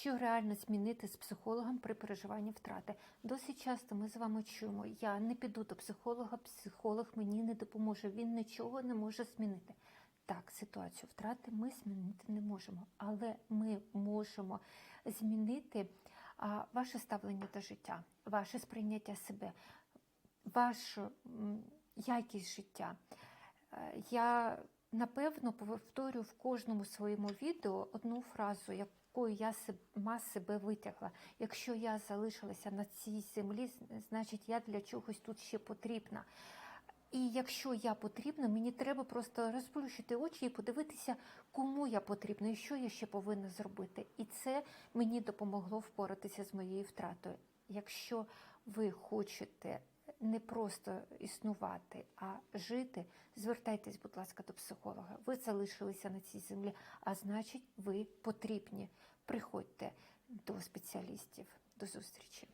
що реально змінити з психологом при переживанні втрати. Досить часто ми з вами чуємо: я не піду до психолога, психолог мені не допоможе, він нічого не може змінити. Так, ситуацію втрати ми змінити не можемо, але ми можемо змінити а, ваше ставлення до життя, ваше сприйняття себе, вашу якість життя. Е, Я напевно повторю в кожному своєму відео одну фразу, якою я себе витягла. Якщо я залишилася на цій землі, значить я для чогось тут ще потрібна. І якщо я потрібна, мені треба просто розплющити очі і подивитися, кому я потрібна і що я ще повинна зробити. І це мені допомогло впоратися з моєю втратою. Якщо ви хочете не просто існувати, а жити, звертайтесь, будь ласка, до психолога. Ви залишилися на цій землі, а значить, ви потрібні. Приходьте до спеціалістів. До зустрічі.